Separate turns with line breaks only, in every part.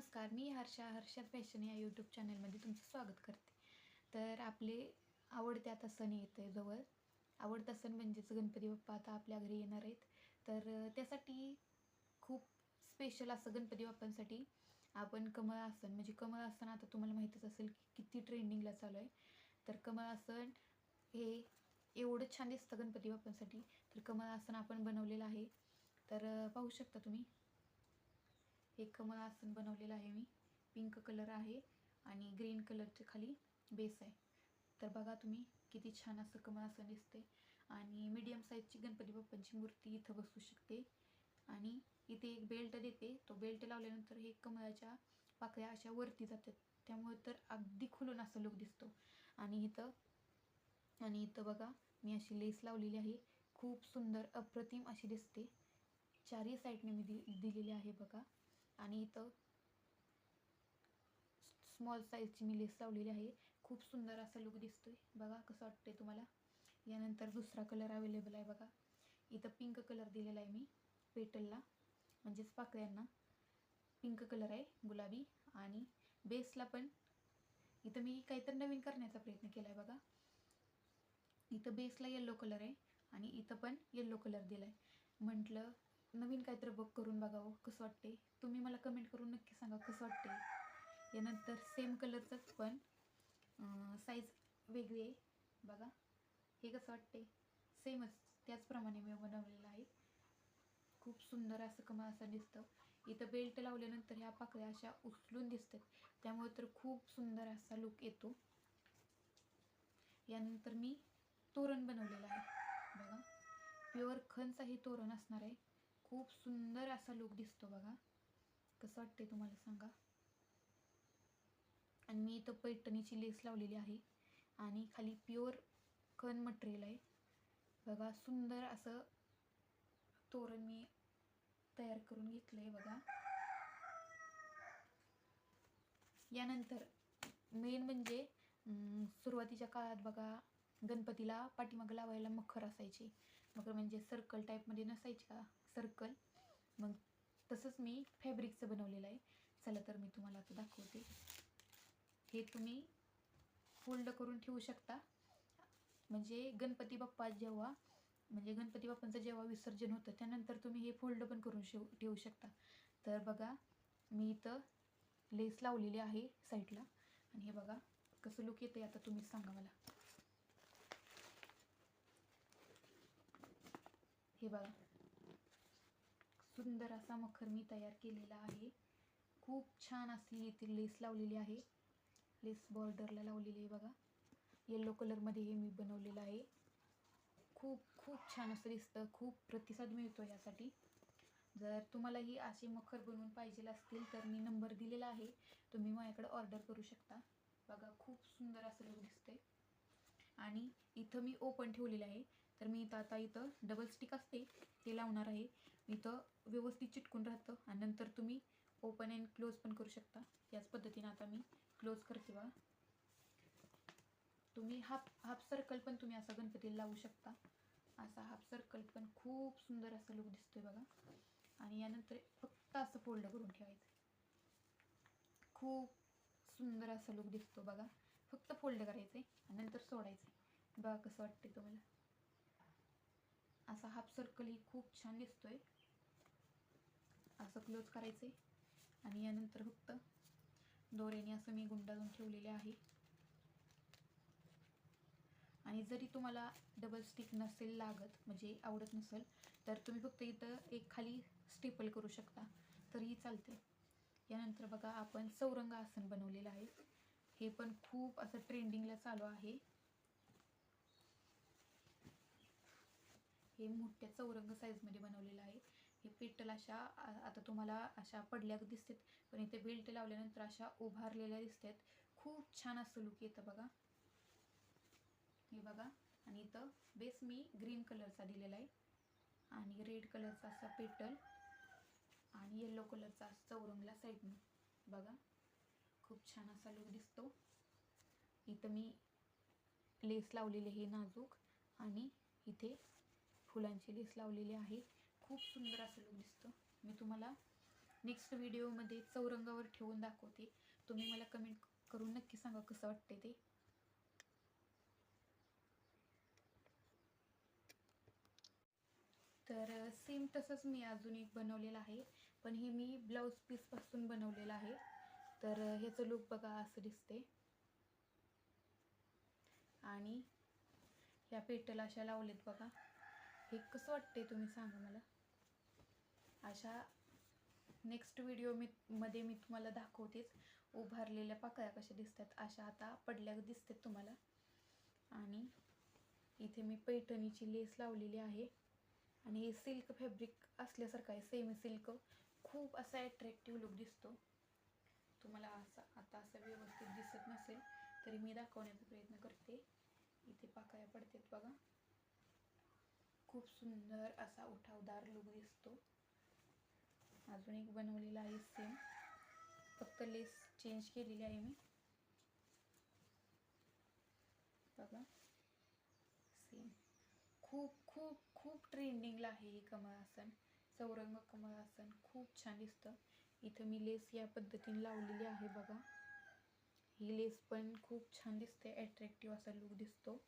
नमस्कार मी हर्षा हर्षा फॅशन या यूट्यूब चॅनलमध्ये तुमचं स्वागत करते. तर आपले आवडते आता सण आहे जवळ. आवडता सण म्हणजेच गणपती बाप्पा आता आपल्या घरी येणार आहेत. तर त्यासाठी खूप स्पेशल असं गणपती बाप्पांसाठी आपण कमळ आसन म्हणजे कमळ आसन आता तुम्हाला माहीतच असेल की किती ट्रेंडिंगला चालू आहे. तर कमळ आसन हे एवढं छान दिसतं गणपती बाप्पांसाठी. तर कमळ आसन आपण बनवलेलं आहे. तर पाहू शकता तुम्ही. हे कमळ आसन बनवलेलं आहे मी. पिंक कलर आहे आणि ग्रीन कलरचे खाली बेस आहे. तर बघा तुम्ही किती छान असं कमळ आसन दिसते आणि मीडियम साईजची गणपती बाप्पांची मूर्ती इथं बसू शकते. आणि इथे एक बेल्ट देते. तो बेल्ट लावल्यानंतर हे कमळाच्या पाकळ्या अशा वरती जातात. त्यामुळे तर अगदी खुलून असं लुक दिसतो. आणि इथं आणि इथं बघा मी अशी लेस लावलेली आहे. खूप सुंदर अप्रतिम अशी दिसते. चारही साईडने मी दि दिलेली आहे बघा. आणि इथं स्मॉल साईजची मी लेस लावलेली आहे. खूप सुंदर असा लुक दिसतोय. बघा कसं वाटतंय तुम्हाला. यानंतर दुसरा कलर अवेलेबल आहे बघा. इथं पिंक कलर दिलेला आहे मी पेटलला म्हणजेच पाकळ्यांना. पिंक कलर आहे गुलाबी. आणि बेसला पण इथं मी काहीतरी नवीन करण्याचा प्रयत्न केला आहे बघा. इथं बेसला येल्लो कलर आहे आणि इथं पण येल्लो कलर दिला आहे म्हटलं नवीन काहीतरी बघ करून बघावं कसं वाटते तुम्ही मला कमेंट करून नक्की सांगा कसं वाटते यानंतर सेम कलरचंच पण साईज वेगळी आहे. बघा हे कसं वाटते सेमच त्याचप्रमाणे मी बनवलेलं आहे. खूप सुंदर असं कमळ असं दिसतं. इथं बेल्ट लावल्यानंतर ह्या पाकळ्या अशा उचलून दिसतात. त्यामुळे तर खूप सुंदर असा लुक येतो. यानंतर मी तोरण बनवलेलं आहे. बघा प्युअर खनचा हे तोरण असणार आहे. खूप सुंदर असा लुक दिसतो बघा. कसं वाटते तुम्हाला सांगा? आणि मी इथं पैठणीची लेस लावलेली आहे. आणि खाली प्युअर कन मटेरियल आहे. बघा सुंदर असं तोरण मी तयार करून घेतलं आहे बघा. यानंतर मेन म्हणजे सुरुवातीच्या काळात बघा गणपतीला पाठीमागं लावायला मखर असायचे. मखर म्हणजे सर्कल टाईपमध्ये नसायचे का सर्कल. मग तसंच मी फॅब्रिकचं बनवलेलं आहे. चला तर मी तुम्हाला आता दाखवते. हे तुम्ही फोल्ड करून ठेवू शकता. म्हणजे गणपती बाप्पा जेव्हा म्हणजे गणपती बाप्पांचं जेव्हा विसर्जन होतं त्यानंतर तुम्ही हे फोल्ड पण करून शेव ठेवू शकता. तर बघा मी इथं लेस लावलेली आहे साईडला. आणि हे बघा कसं लुक येतं आता तुम्ही सांगा मला. हे बघा सुंदर असा मखर मी तयार केलेला आहे. खूप छान अशी इथे लेस लावलेली आहे. लेस बॉर्डरला लावलेली आहे बघा. येल्लो कलरमध्ये हे मी बनवलेलं आहे. खूप खूप छान असं दिसतं. खूप प्रतिसाद मिळतो यासाठी. जर तुम्हालाही असे मखर बनवून पाहिजे असतील तर मी नंबर दिलेला आहे. तुम्ही माझ्याकडे ऑर्डर करू शकता. बघा खूप सुंदर असं लुक दिसतंय. आणि इथं मी ओपन ठेवलेलं आहे. तर मी इथं आता इथं डबल स्टिक असते ते लावणार आहे. इथं व्यवस्थित चिटकून राहतं आणि नंतर तुम्ही ओपन अँड क्लोज पण करू शकता. याच पद्धतीनं आता मी क्लोज करते बा तुम्ही हाफ हाफ सर्कल पण तुम्ही असा गणपतीला लावू शकता. असा हाफ सर्कल पण खूप सुंदर असा लुक दिसतोय बघा. आणि यानंतर फक्त असं फोल्ड करून ठेवायचं. खूप सुंदर असा लुक दिसतो बघा. फक्त फोल्ड करायचं आहे आणि नंतर सोडायचं आहे बघा कसं वाटते तुम्हाला. असा हाफ सर्कलही खूप छान दिसतोय. असं क्लोज करायचं आहे आणि यानंतर फक्त दोऱ्याने असं मी गुंडाळून ठेवलेले आहे. आणि जरी तुम्हाला डबल स्टिक नसेल लागत म्हणजे आवडत नसेल तर तुम्ही फक्त इथं एक खाली स्टेपल करू शकता. तरीही चालते यानंतर बघा आपण चौरंग आसन बनवलेलं आहे. हे पण खूप असं ट्रेंडिंगला चालू आहे. हे मोठ्या चौरंग साईजमध्ये बनवलेलं आहे. हे पेटल अशा आता तुम्हाला अशा पडल्या दिसतात पण इथे बेल्ट लावल्यानंतर अशा उभारलेल्या दिसतात. खूप छान असं लुक येतं बघा. हे बघा. आणि इथं बेस मी ग्रीन कलरचा दिलेला आहे. आणि रेड कलरचा असा पेटल. आणि येल्लो कलरचा चौरंगला साईडने बघा. खूप छान असा लुक दिसतो. इथं मी लेस लावलेली आहे नाजूक. आणि इथे फुलांची लेस लावलेली आहे. खूप सुंदर असं लुक दिसतं. मी तुम्हाला नेक्स्ट व्हिडिओमध्ये चौरंगावर ठेवून दाखवते. तुम्ही मला कमेंट करून नक्की सांगा कसं वाटते ते. तर सेम तसंच मी अजून एक बनवलेलं आहे. पण हे मी ब्लाऊज पीसपासून बनवलेलं आहे. तर ह्याचं लुक बघा असं दिसते आणि ह्या पेटल अशा लावलेत बघा. हे कसं वाटते तुम्ही सांगा मला? अशा नेक्स्ट व्हिडिओ मी मध्ये मी तुम्हाला दाखवतेच. उभारलेल्या पाकळ्या कशा दिसतात अशा आता पडल्या दिसतात तुम्हाला. आणि इथे मी पैठणीची लेस लावलेली आहे. आणि हे सिल्क फॅब्रिक असल्यासारखं आहे सेमी सिल्क खूप असा ॲट्रॅक्टिव्ह लुक दिसतो. तुम्हाला असा आता असं व्यवस्थित दिसत नसेल तरी मी दाखवण्याचा प्रयत्न करते. इथे पाकळ्या पडतात बघा. खूप सुंदर असा उठावदार लुक दिसतो. अजून एक बनवलेला आहे सेम फक्त लेस चेंज केलेली आहे मी. बघा. सेम खूप खूप खूप ट्रेंडिंगला आहे हे कमळासन. चौरंग कमळासन. खूप छान दिसतं. इथं मी लेस या पद्धतीने लावलेली आहे बघा. ही लेस पण खूप छान दिसते. ॲट्रॅक्टिव्ह असा लुक दिसतो.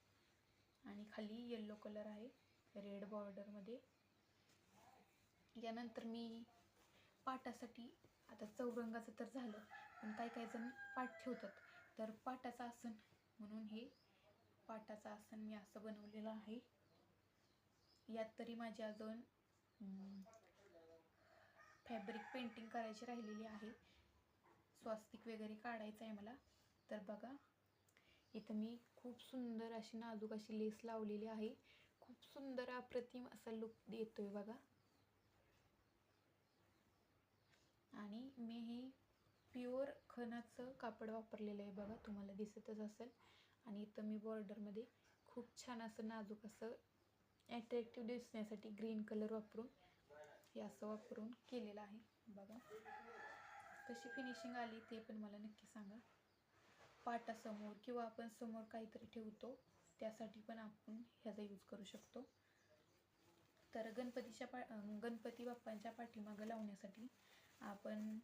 आणि खाली येल्लो कलर आहे. रेड बॉर्डरमध्ये. यानंतर मी पाटासाठी आता चौरंगाचं तर झालं पण काही काही जण पाठ ठेवतात. तर पाटाचं आसन म्हणून हे पाटाचं आसन मी असं बनवलेलं आहे. यात तरी माझी अजून फॅब्रिक पेंटिंग करायची राहिलेली आहे. स्वास्तिक वगैरे काढायचं आहे मला. तर बघा इथं मी खूप सुंदर अशी नाजूक अशी लेस लावलेली आहे. खूप सुंदर अप्रतिम असा लुक येतोय बघा. आणि मी हे प्युअर खणाचं कापड वापरलेलं आहे बघा तुम्हाला दिसतच असेल. आणि इथं मी बॉर्डरमध्ये खूप छान असं नाजूक असं ॲट्रॅक्टिव्ह दिसण्यासाठी ग्रीन कलर वापरून हे असं वापरून केलेलं आहे बघा. कशी फिनिशिंग आली ते पण मला नक्की सांगा. पाटासमोर किंवा आपण समोर काहीतरी ठेवतो त्यासाठी पण आपण ह्याचा यूज करू शकतो. तर गणपतीच्या पा गणपती बाप्पांच्या पाठीमागं लावण्यासाठी आपण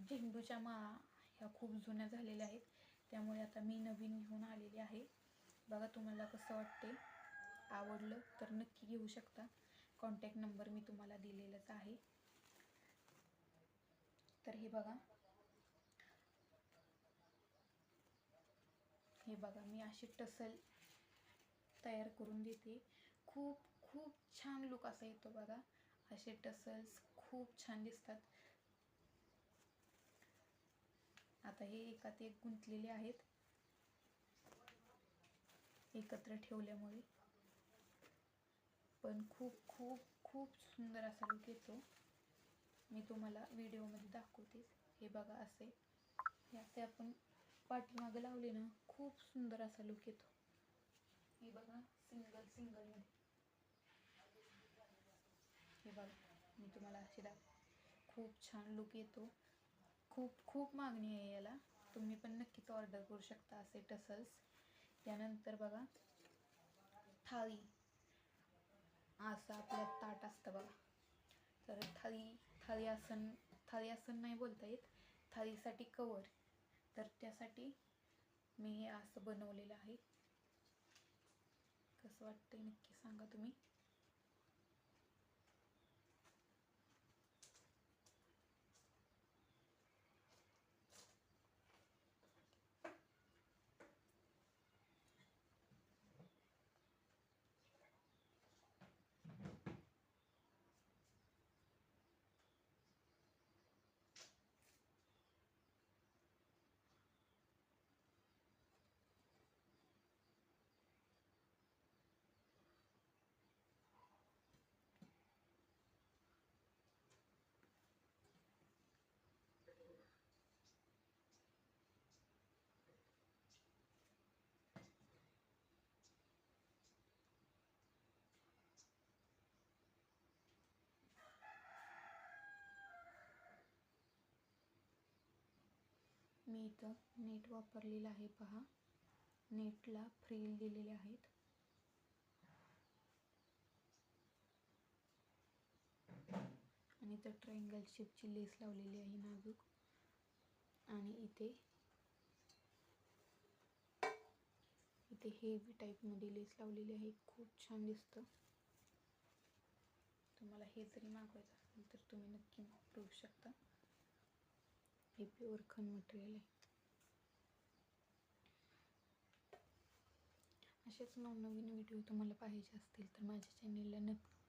झेंडूच्या माळा ह्या खूप जुन्या झालेल्या आहेत. त्यामुळे आता मी नवीन घेऊन आलेली आहे. बघा तुम्हाला कसं वाटते आवडलं तर नक्की घेऊ शकता. कॉन्टॅक्ट नंबर मी तुम्हाला दिलेलाच आहे. तर हे बघा. हे बघा मी अशी टसल तयार करून देते. खूप खूप छान लुक असा येतो बघा. असे टसल्स खूप छान दिसतात. आता हे एकात एक गुंतलेले आहेत. एकत्र ठेवल्यामुळे. पण खूप खूप खूप सुंदर असा लुक येतो. मी तुम्हाला व्हिडिओमध्ये दाखवते हे बघा असे. हे असे आपण पाठीमागं लावले ना खूप सुंदर असा लुक येतो. हे बघा सिंगल सिंगलमध्ये हे बघा मी तुम्हाला असे दाख खूप छान लुक येतो. खूप खूप मागणी आहे याला. तुम्ही पण नक्कीच ऑर्डर करू शकता असे टसल्स त्यानंतर बघा थाळी. असं आपलं ताट असतं बघा. तर थाळी थाळी आसन थाळी आसन नाही बोलता येत. थाळीसाठी कवर तर त्यासाठी मी हे असं बनवलेलं आहे. कसं वाटतंय नक्की सांगा तुम्ही. मी इथं नेट वापरलेलं आहे पहा. नेटला फ्रील दिलेले आहेत. आणि इथं ट्रायंगल शेपची लेस लावलेली आहे नाजूक. आणि इथे इथे हेवी टाईपमध्ये लेस लावलेली आहे. खूप छान दिसतं. तुम्हाला हे जरी मागवायचं असेल तर तुम्ही नक्की मागवू शकता. हे प्युअर खन मटेरियल आहे. असेच नवनवीन व्हिडिओ तुम्हाला पाहिजे असतील तर माझ्या चॅनेलला नक्की